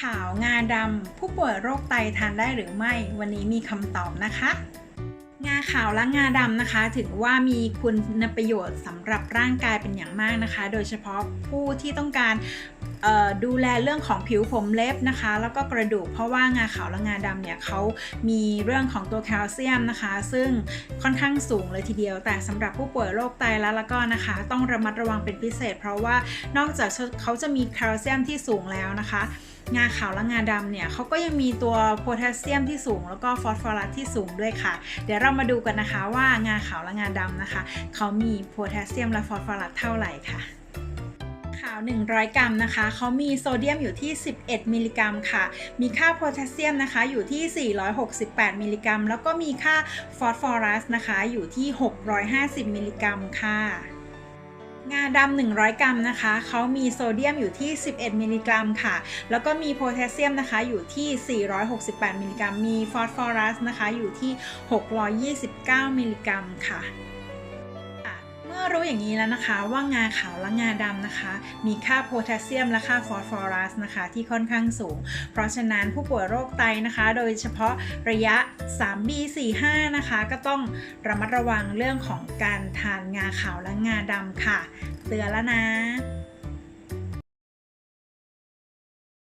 ขาว งาดำ ผู้ป่วยโรคไตทานได้หรือไม่ วันนี้มีคำตอบนะคะ งาขาวและงาดำนะคะ ถือว่ามีคุณประโยชน์สำหรับร่างกายเป็นอย่างมากนะคะ โดยเฉพาะผู้ที่ต้องการ ดูแลเรื่องของผิวผมเล็บนะคะ แล้วก็กระดูกเพราะว่างาขาวและงาดำเนี่ยเขามีเรื่องของตัวแคลเซียมนะคะ ซึ่งค่อนข้างสูงเลยทีเดียว แต่สำหรับผู้ป่วยโรคไตแล้วแล้วก็นะคะ ต้องระมัดระวังเป็นพิเศษ เพราะว่านอกจากเขาจะมีแคลเซียมที่สูงแล้วนะคะงาขาวและงาดำเนี่ยเขาก็ยังมีตัวโพแทสเซียมที่สูง แล้วก็ฟอสฟอรัสที่สูงด้วยค่ะ เดี๋ยวเรามาดูกันนะคะว่างาขาวและงาดำนะคะเขามีโพแทสเซียมและฟอสฟอรัสเท่าไหร่ค่ะ ขาว 100 กรัมนะคะ เขามีโซเดียมอยู่ที่ 11 มิลลิกรัมค่ะ มีค่าโพแทสเซียมนะคะอยู่ที่ 468 มิลลิกรัม แล้วก็มีค่าฟอสฟอรัสนะคะอยู่ที่ 650 มิลลิกรัมค่ะงาดำ 100 กรัมนะคะ เขามีโซเดียมอยู่ที่ 11 มิลลิกรัมค่ะ แล้วก็มีโพแทสเซียมนะคะอยู่ที่ 468 มิลลิกรัม มีฟอสฟอรัสนะคะอยู่ที่ 629 มิลลิกรัมค่ะ มื่อรู้อย่างนี้แล้วนะคะ ว่างาขาวและงาดำนะคะ มีค่าโพแทสเซียมและค่าฟอสฟอรัสนะคะ ที่ค่อนข้างสูง เพราะฉะนั้นผู้ป่วยโรคไตนะคะ โดยเฉพาะระยะ 3B45 นะคะ ก็ต้องระมัดระวังเรื่องของการทานงาขาวและงาดำค่ะ เตือนแล้วนะ